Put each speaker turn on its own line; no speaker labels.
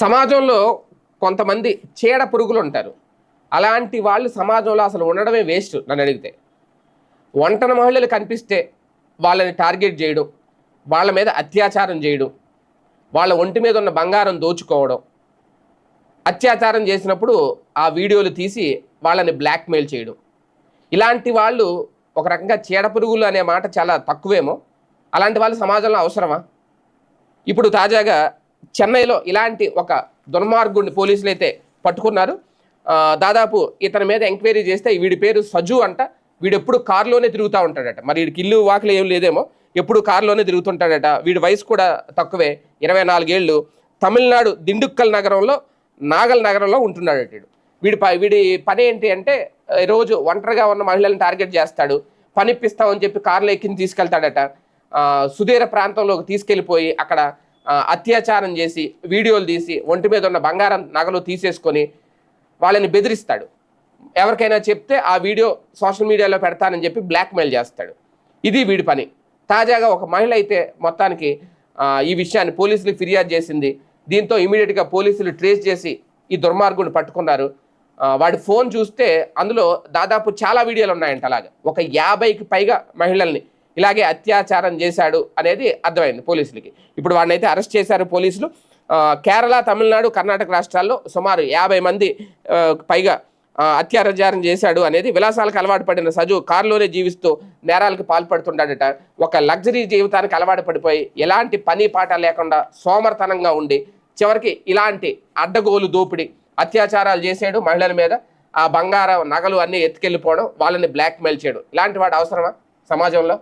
సమాజంలో కొంతమంది చీడ పురుగులు ఉంటారు. అలాంటి వాళ్ళు సమాజంలో అసలు ఉండడమే వేస్ట్ నన్ను అడిగితే. ఒంటరి మహిళలు కనిపిస్తే వాళ్ళని టార్గెట్ చేయడం వాళ్ళ మీద అత్యాచారం చేయడం వాళ్ళ ఒంటి మీద ఉన్న బంగారం దోచుకోవడం. అత్యాచారం చేసినప్పుడు ఆ వీడియోలు తీసి వాళ్ళని బ్లాక్మెయిల్ చేయడం. ఇలాంటి వాళ్ళు ఒక రకంగా చీడ పురుగులు అనే మాట చాలా తక్కువేమో. అలాంటి వాళ్ళు సమాజంలో అవసరమా? ఇప్పుడు తాజాగా చెన్నైలో ఇలాంటి ఒక దుర్మార్గుడిని పోలీసులు అయితే పట్టుకున్నారు. దాదాపు ఇతని మీద ఎంక్వైరీ చేస్తే వీడి పేరు సజు అంట. వీడు ఎప్పుడు కారులోనే తిరుగుతూ ఉంటాడట. మరి వీడికి ఇల్లు వాకిలు ఏం లేదేమో. ఎప్పుడు కారులోనే తిరుగుతుంటాడట. వీడి వయసు కూడా తక్కువే. ఇరవై నాలుగేళ్ళు. తమిళనాడు దిండుక్కల్ నగరంలో నాగల్ నగరంలో ఉంటున్నాడట వీడు. వీడి ప వీడి పని ఏంటి అంటే రోజు ఒంటరిగా ఉన్న మహిళలను టార్గెట్ చేస్తాడు. పని ఇప్పిస్తామని చెప్పి కార్లో ఎక్కిని తీసుకెళ్తాడట. సుదీర ప్రాంతంలోకి తీసుకెళ్ళిపోయి అక్కడ అత్యాచారం చేసి వీడియోలు తీసి ఒంటి మీద ఉన్న బంగారం నగలు తీసేసుకొని వాళ్ళని బెదిరిస్తాడు. ఎవరికైనా చెప్తే ఆ వీడియో సోషల్ మీడియాలో పెడతానని చెప్పి బ్లాక్మెయిల్ చేస్తాడు. ఇది వీడి పని. తాజాగా ఒక మహిళ అయితే మొత్తానికి ఈ విషయాన్ని పోలీసులు ఫిర్యాదు చేసింది. దీంతో ఇమీడియట్గా పోలీసులు ట్రేస్ చేసి ఈ దుర్మార్గుని పట్టుకున్నారు. వాడి ఫోన్ చూస్తే అందులో దాదాపు చాలా వీడియోలు ఉన్నాయంట అలాగే. ఒక యాభైకి పైగా మహిళల్ని ఇలాగే అత్యాచారం చేశాడు అనేది అర్థమైంది పోలీసులకి. ఇప్పుడు వాడిని అయితే అరెస్ట్ చేశారు పోలీసులు. కేరళ తమిళనాడు కర్ణాటక రాష్ట్రాల్లో సుమారు యాభై మంది పైగా అత్యాచారం చేశాడు అనేది విలాసాలకు అలవాటు పడిన సజు కారులోనే జీవిస్తూ నేరాలకు పాల్పడుతుంటాడట ఒక లగ్జరీ జీవితానికి అలవాటు పడిపోయి ఎలాంటి పని పాట లేకుండా సోమర్తనంగా ఉండి చివరికి ఇలాంటి అడ్డగోలు దోపిడి అత్యాచారాలు చేసాడు మహిళల మీద. ఆ బంగారం నగలు అన్నీ ఎత్తుకెళ్ళిపోవడం వాళ్ళని బ్లాక్మెయిల్ చేయడం. ఇలాంటి వాడు అవసరమా సమాజంలో?